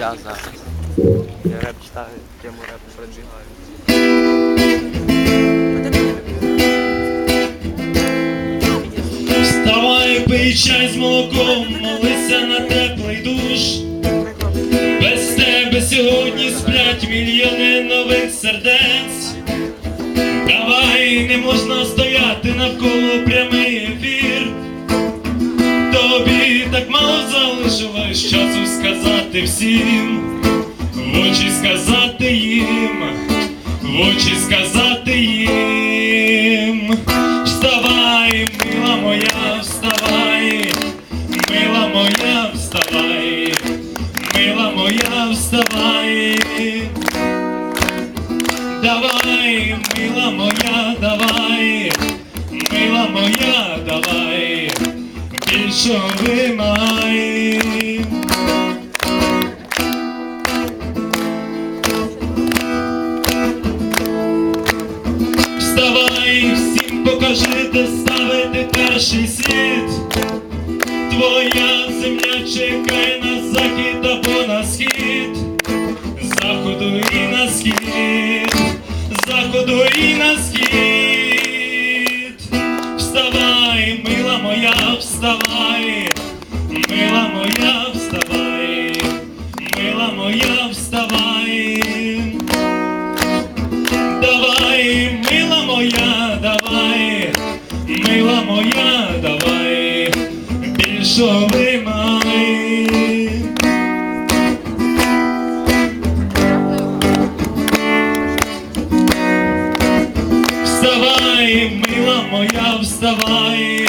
час зараз. Я реп читаю, тему реп продвигаю. Вставай, пий чай з молоком, молися на теплий душ. Без тебе сьогодні сплять мільйони нових сердець. Давай не можна стояти навколо прямий ефір. Тобі так мало залишилось часу сказати всім, в очі сказати їм, в очі сказати їм. Вставай, мила моя, вставай, мила моя, вставай, мила моя, вставай. Давай, мила моя, давай, більше вимай. Вставай, всім покажи, де ставити перший світ. Твоя земля чекає на захід або на схід, заходу і на схід, заходу і на схід. Моя, вставай, мила моя, вставай, мила моя, вставай. Давай, мила моя, давай, мила моя, давай, більше вимай. Вставай, мила моя, вставай,